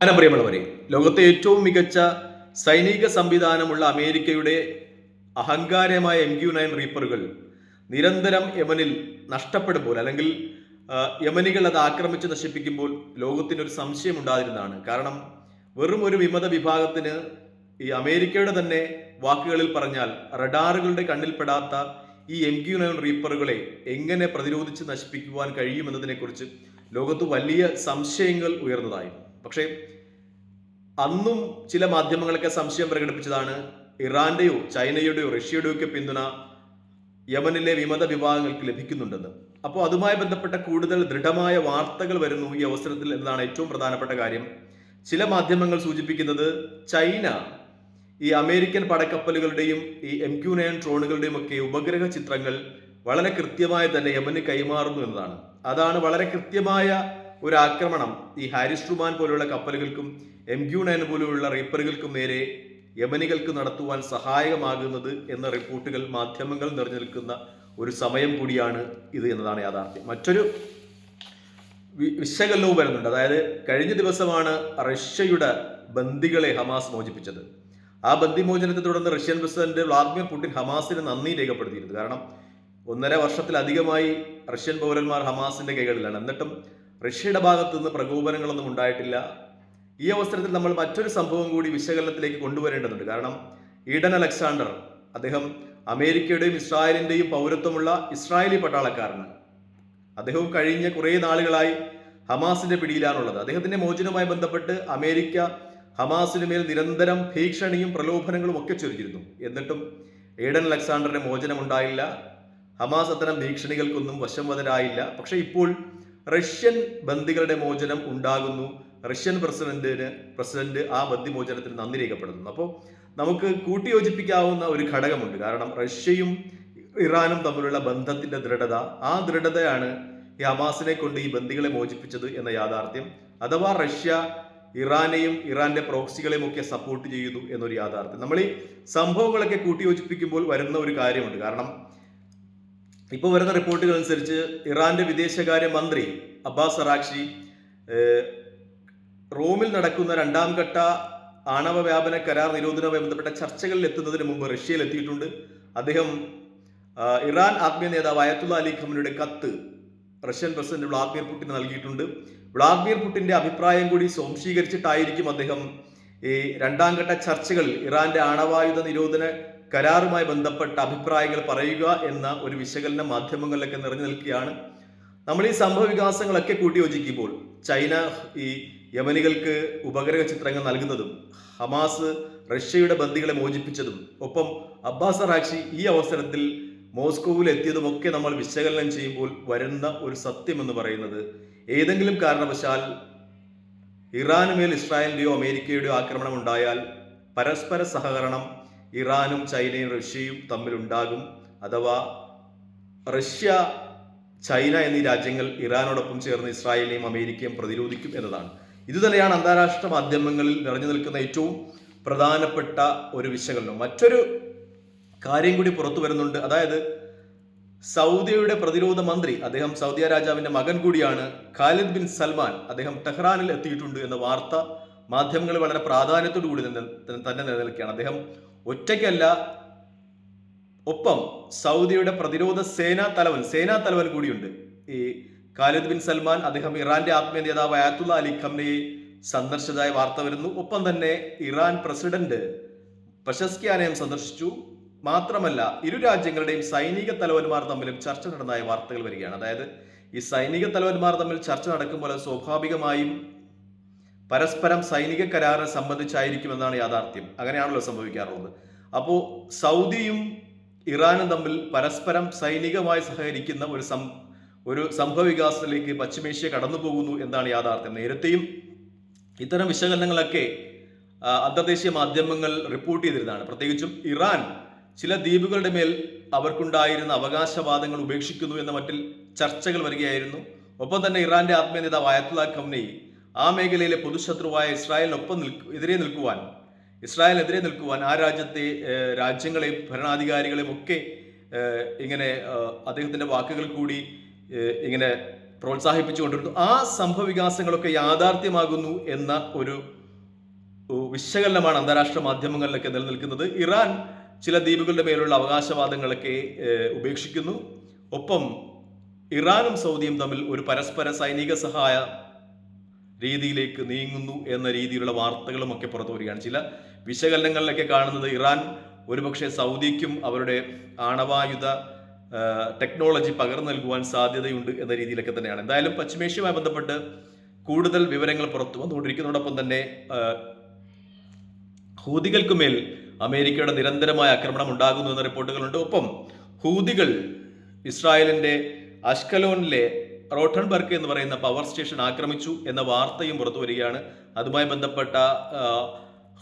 അങ്ങനെ പ്രിയമുള്ളവരെ ലോകത്തെ ഏറ്റവും മികച്ച സൈനിക സംവിധാനമുള്ള അമേരിക്കയുടെ അഹങ്കാരമായ എം ക്യു നയൻ റീപ്പറുകൾ നിരന്തരം യമനിൽ നഷ്ടപ്പെടുമ്പോൾ അല്ലെങ്കിൽ യമനികൾ അത് ആക്രമിച്ച് നശിപ്പിക്കുമ്പോൾ ലോകത്തിനൊരു സംശയം ഉണ്ടായിരുന്നതാണ് കാരണം വെറും ഒരു വിമത വിഭാഗത്തിന് ഈ അമേരിക്കയുടെ തന്നെ വാക്കുകളിൽ പറഞ്ഞാൽ റഡാറുകളുടെ കണ്ണിൽപ്പെടാത്ത ഈ എം ക്യു നയൻ റീപ്പറുകളെ എങ്ങനെ പ്രതിരോധിച്ച് നശിപ്പിക്കുവാൻ കഴിയുമെന്നതിനെക്കുറിച്ച് ലോകത്ത് വലിയ സംശയങ്ങൾ ഉയർന്നതായിരുന്നു പക്ഷേ അന്നും ചില മാധ്യമങ്ങളൊക്കെ സംശയം പ്രകടിപ്പിച്ചതാണ് ഇറാന്റെയോ ചൈനയുടെയോ റഷ്യയുടെയോ ഒക്കെ പിന്തുണ യമനിലെ വിമത വിഭാഗങ്ങൾക്ക് ലഭിക്കുന്നുണ്ടെന്ന്. അപ്പോൾ അതുമായി ബന്ധപ്പെട്ട കൂടുതൽ ദൃഢമായ വാർത്തകൾ വരുന്നു ഈ അവസരത്തിൽ എന്നതാണ് ഏറ്റവും പ്രധാനപ്പെട്ട കാര്യം. ചില മാധ്യമങ്ങൾ സൂചിപ്പിക്കുന്നത് ചൈന ഈ അമേരിക്കൻ പടക്കപ്പലുകളുടെയും ഈ എം ക്യു നയൻ ഡ്രോണുകളുടെയും ഒക്കെ ഉപഗ്രഹ ചിത്രങ്ങൾ വളരെ കൃത്യമായി തന്നെ യമന് കൈമാറുന്നു എന്നതാണ്. അതാണ് വളരെ കൃത്യമായ ഒരു ആക്രമണം ഈ ഹാരിസ് ട്രുമാൻ പോലുള്ള കപ്പലുകൾക്കും എം ക്യു നയൻ പോലുള്ള റീപ്പറുകൾക്കും നേരെ യമനികൾക്ക് നടത്തുവാൻ സഹായകമാകുന്നത് എന്ന റിപ്പോർട്ടുകൾ മാധ്യമങ്ങൾ നിറഞ്ഞു നിൽക്കുന്ന ഒരു സമയം കൂടിയാണ് ഇത് എന്നതാണ് യാഥാർത്ഥ്യം. മറ്റൊരു വിശകലനവും വരുന്നുണ്ട്. അതായത് കഴിഞ്ഞ ദിവസമാണ് റഷ്യയുടെ ബന്ദികളെ ഹമാസ് മോചിപ്പിച്ചത്. ആ ബന്ദിമോചനത്തെ തുടർന്ന് റഷ്യൻ പ്രസിഡന്റ് വ്ളാദിമിർ പുടിൻ ഹമാസിന് നന്ദി രേഖപ്പെടുത്തിയിരുന്നു. കാരണം ഒന്നര വർഷത്തിലധികമായി റഷ്യൻ പൗരന്മാർ ഹമാസിന്റെ കൈകളിലാണ്. എന്നിട്ടും റഷ്യയുടെ ഭാഗത്തു നിന്ന് പ്രകോപനങ്ങളൊന്നും ഉണ്ടായിട്ടില്ല. ഈ അവസരത്തിൽ നമ്മൾ മറ്റൊരു സംഭവം കൂടി വിശകലനത്തിലേക്ക് കൊണ്ടുവരേണ്ടതുണ്ട്. കാരണം ഈഡൻ അലക്സാണ്ടർ അദ്ദേഹം അമേരിക്കയുടെയും ഇസ്രായേലിന്റെയും പൗരത്വമുള്ള ഇസ്രായേലി പട്ടാളക്കാരനാണ്. അദ്ദേഹവും കഴിഞ്ഞ കുറേ നാളുകളായി ഹമാസിന്റെ പിടിയിലാണുള്ളത്. അദ്ദേഹത്തിന്റെ മോചനവുമായി ബന്ധപ്പെട്ട് അമേരിക്ക ഹമാസിന് മേൽ നിരന്തരം ഭീഷണിയും പ്രലോഭനങ്ങളും ഒക്കെ ചൊരിഞ്ഞിരുന്നു. എന്നിട്ടും ഏഡൻ അലക്സാണ്ടറിന് മോചനമുണ്ടായില്ല. ഹമാസ് അത്തരം ഭീഷണികൾക്കൊന്നും വശംവതരായില്ല. പക്ഷെ ഇപ്പോൾ റഷ്യൻ ബന്ദികളുടെ മോചനം ഉണ്ടാകുന്നു. റഷ്യൻ പ്രസിഡന്റിന് പ്രസിഡന്റ് ആ ബന്ദിമോചനത്തിന് നന്ദി രേഖപ്പെടുത്തുന്നു. അപ്പോൾ നമുക്ക് കൂട്ടിയോജിപ്പിക്കാവുന്ന ഒരു ഘടകമുണ്ട്. കാരണം റഷ്യയും ഇറാനും തമ്മിലുള്ള ബന്ധത്തിന്റെ ദൃഢത ആ ദൃഢതയാണ് ഈ ഹമാസിനെ കൊണ്ട് ഈ ബന്ദികളെ മോചിപ്പിച്ചത് എന്ന യാഥാർത്ഥ്യം. അഥവാ റഷ്യ ഇറാനെയും ഇറാന്റെ പ്രോക്സികളെയും ഒക്കെ സപ്പോർട്ട് ചെയ്യുന്നു എന്നൊരു യാഥാർത്ഥ്യം. നമ്മൾ ഈ സംഭവങ്ങളൊക്കെ കൂട്ടിയോജിപ്പിക്കുമ്പോൾ വരുന്ന ഒരു കാര്യമുണ്ട്. കാരണം ഇപ്പോൾ വരുന്ന റിപ്പോർട്ടുകൾ അനുസരിച്ച് ഇറാന്റെ വിദേശകാര്യ മന്ത്രി അബ്ബാസ് അറാക്ഷി റോമിൽ നടക്കുന്ന രണ്ടാം ഘട്ട ആണവ വ്യാപന കരാർ നിരോധനവുമായി ബന്ധപ്പെട്ട ചർച്ചകളിൽ എത്തുന്നതിന് മുമ്പ് റഷ്യയിൽ എത്തിയിട്ടുണ്ട്. അദ്ദേഹം ഇറാൻ ആത്മീയ നേതാവ് അയത്തുള്ള അലി ഖമനിയുടെ കത്ത് റഷ്യൻ പ്രസിഡന്റ് വ്ളാദിമിർ പുടിന് നൽകിയിട്ടുണ്ട്. വ്ളാദിമിർ പുടിന്റെ അഭിപ്രായം കൂടി സ്വാംശീകരിച്ചിട്ടായിരിക്കും അദ്ദേഹം ഈ രണ്ടാം ഘട്ട ചർച്ചകളിൽ ഇറാന്റെ ആണവായുധ നിരോധന കരാറുമായി ബന്ധപ്പെട്ട അഭിപ്രായങ്ങൾ പറയുക എന്ന ഒരു വിശകലന മാധ്യമങ്ങളിലൊക്കെ നിറഞ്ഞു നിൽക്കുകയാണ്. നമ്മൾ ഈ സംഭവ വികാസങ്ങളൊക്കെ കൂട്ടിയോജിക്കുമ്പോൾ ചൈന ഈ യമനികൾക്ക് ഉപഗ്രഹ ചിത്രങ്ങൾ നൽകുന്നതും ഹമാസ് റഷ്യയുടെ ബന്ദികളെ മോചിപ്പിച്ചതും ഒപ്പം അബ്ബാസ് റാക്ഷി ഈ അവസരത്തിൽ മോസ്കോവിൽ എത്തിയതുമൊക്കെ നമ്മൾ വിശകലനം ചെയ്യുമ്പോൾ വരുന്ന ഒരു സത്യം എന്ന് പറയുന്നത് ഏതെങ്കിലും കാരണവശാൽ ഇറാന് മേൽ ഇസ്രായേലിന്റെയോ അമേരിക്കയുടെയോ ആക്രമണം ഉണ്ടായാൽ പരസ്പര സഹകരണം ഇറാനും ചൈനയും റഷ്യയും തമ്മിൽ ഉണ്ടാകും അഥവാ റഷ്യ ചൈന എന്നീ രാജ്യങ്ങൾ ഇറാനോടൊപ്പം ചേർന്ന് ഇസ്രായേലിനെയും അമേരിക്കയും പ്രതിരോധിക്കും എന്നതാണ്. ഇതുതന്നെയാണ് അന്താരാഷ്ട്ര മാധ്യമങ്ങളിൽ നിറഞ്ഞു നിൽക്കുന്ന ഏറ്റവും പ്രധാനപ്പെട്ട ഒരു വിശകലനം. മറ്റൊരു കാര്യം കൂടി പുറത്തു വരുന്നുണ്ട്. അതായത് സൗദിയുടെ പ്രതിരോധ മന്ത്രി അദ്ദേഹം സൗദിയ രാജാവിന്റെ മകൻ കൂടിയാണ് ഖാലിദ് ബിൻ സൽമാൻ. അദ്ദേഹം ടെഹ്റാനിൽ എത്തിയിട്ടുണ്ട് എന്ന വാർത്ത മാധ്യമങ്ങൾ വളരെ പ്രാധാന്യത്തോടു കൂടി തന്നെ തന്നെ നിലനിൽക്കുകയാണ്. അദ്ദേഹം ഒറ്റയ്ക്കല്ല ഒപ്പം സൗദിയുടെ പ്രതിരോധ സേനാ തലവൻ സേനാ തലവൻ കൂടിയുണ്ട്. ഈ ഖാലിദ് ബിൻ സൽമാൻ അദ്ദേഹം ഇറാന്റെ ആത്മീയ നേതാവ് അയാത്തുള്ള അലി ഖംനയെ സന്ദർശിച്ചതായി വാർത്ത വരുന്നു. ഒപ്പം തന്നെ ഇറാൻ പ്രസിഡന്റ് പ്രശസ്കിയാനയം സന്ദർശിച്ചു. മാത്രമല്ല ഇരു രാജ്യങ്ങളുടെയും സൈനിക തലവന്മാർ തമ്മിലും ചർച്ച നടന്നതായ വാർത്തകൾ വരികയാണ്. അതായത് ഈ സൈനിക തലവന്മാർ തമ്മിൽ ചർച്ച നടക്കുമ്പോൾ സ്വാഭാവികമായും പരസ്പരം സൈനിക കരാറ് സംബന്ധിച്ചായിരിക്കുമെന്നാണ് യാഥാർത്ഥ്യം. അങ്ങനെയാണല്ലോ സംഭവിക്കാറുള്ളത്. അപ്പോൾ സൗദിയും ഇറാനും തമ്മിൽ പരസ്പരം സൈനികമായി സഹകരിക്കുന്ന ഒരു സം ഒരു സംഭവവികാസത്തിലേക്ക് പശ്ചിമേഷ്യ കടന്നു പോകുന്നു എന്നാണ് യാഥാർത്ഥ്യം. നേരത്തെയും ഇത്തരം വിശകലനങ്ങളൊക്കെ അന്തർദേശീയ മാധ്യമങ്ങൾ റിപ്പോർട്ട് ചെയ്തിരുന്നതാണ്. പ്രത്യേകിച്ചും ഇറാൻ ചില ദ്വീപുകളുടെ മേൽ അവർക്കുണ്ടായിരുന്ന അവകാശവാദങ്ങൾ ഉപേക്ഷിക്കുന്നു എന്ന മറ്റിൽ ചർച്ചകൾ വരികയായിരുന്നു. ഒപ്പം തന്നെ ഇറാന്റെ ആത്മീയ നേതാവ് അയത്തുല്ലാ ഖംനൈ ആ മേഖലയിലെ പൊതുശത്രുവായ ഇസ്രായേലിനൊപ്പം നിൽക്ക് എതിരെ നിൽക്കുവാൻ ഇസ്രായേലിനെതിരെ നിൽക്കുവാൻ ആ രാജ്യത്തെ രാജ്യങ്ങളെയും ഭരണാധികാരികളെയും ഒക്കെ ഇങ്ങനെ അദ്ദേഹത്തിന്റെ വാക്കുകൾ കൂടി ഇങ്ങനെ പ്രോത്സാഹിപ്പിച്ചുകൊണ്ടിരുന്നു ആ സംഭവ വികാസങ്ങളൊക്കെ യാഥാർത്ഥ്യമാകുന്നു എന്ന ഒരു വിശകലനമാണ് അന്താരാഷ്ട്ര മാധ്യമങ്ങളിലൊക്കെ നിലനിൽക്കുന്നത്. ഇറാൻ ചില ദ്വീപുകളുടെ മേലുള്ള അവകാശവാദങ്ങളൊക്കെ ഉപേക്ഷിക്കുന്നു. ഒപ്പം ഇറാനും സൗദിയും തമ്മിൽ ഒരു പരസ്പര സൈനിക സഹായ രീതിയിലേക്ക് നീങ്ങുന്നു എന്ന രീതിയിലുള്ള വാർത്തകളുമൊക്കെ പുറത്തു വരികയാണ്. ചില വിശകലനങ്ങളിലൊക്കെ കാണുന്നത് ഇറാൻ ഒരുപക്ഷെ സൗദിക്കും അവരുടെ ആണവായുധ ടെക്നോളജി പകർന്നു നൽകുവാൻ സാധ്യതയുണ്ട് എന്ന രീതിയിലൊക്കെ തന്നെയാണ്. എന്തായാലും പശ്ചിമേഷ്യയുമായി ബന്ധപ്പെട്ട് കൂടുതൽ വിവരങ്ങൾ പുറത്തു വന്നുകൊണ്ടിരിക്കുന്നതോടൊപ്പം തന്നെ ഹൂതികൾക്ക് ഹൂതികൾക്കുമേൽ അമേരിക്കയുടെ നിരന്തരമായ ആക്രമണം ഉണ്ടാകുന്നു എന്ന റിപ്പോർട്ടുകളുണ്ട്. ഒപ്പം ഹൂതികൾ ഇസ്രായേലിന്റെ അഷ്കലോനിലെ റോട്ടൺബർഗ് എന്ന് പറയുന്ന പവർ സ്റ്റേഷൻ ആക്രമിച്ചു എന്ന വാർത്തയും പുറത്തു വരികയാണ്. അതുമായി ബന്ധപ്പെട്ട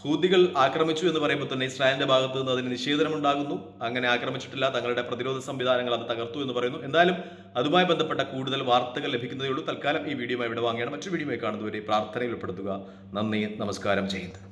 ഹൂതികൾ ആക്രമിച്ചു എന്ന് പറയുമ്പോൾ തന്നെ ഇസ്രായേലിന്റെ ഭാഗത്ത് നിന്ന് അതിന് നിഷേധനം ഉണ്ടാകുന്നു അങ്ങനെ ആക്രമിച്ചിട്ടില്ല. തങ്ങളുടെ പ്രതിരോധ സംവിധാനങ്ങൾ അത് തകർത്തു എന്ന് പറയുന്നു. എന്തായാലും അതുമായി ബന്ധപ്പെട്ട കൂടുതൽ വാർത്തകൾ ലഭിക്കുന്നതേ ഉള്ളൂ. തൽക്കാലം ഈ വീഡിയോ ഇവിടെ വാങ്ങിയാണ് മറ്റൊരു വീഡിയോയിൽ കാണുന്നവരെ പ്രാർത്ഥനയിൽ ഉൾപ്പെടുത്തുക. നന്ദി നമസ്കാരം. ചെയ്യുന്നത്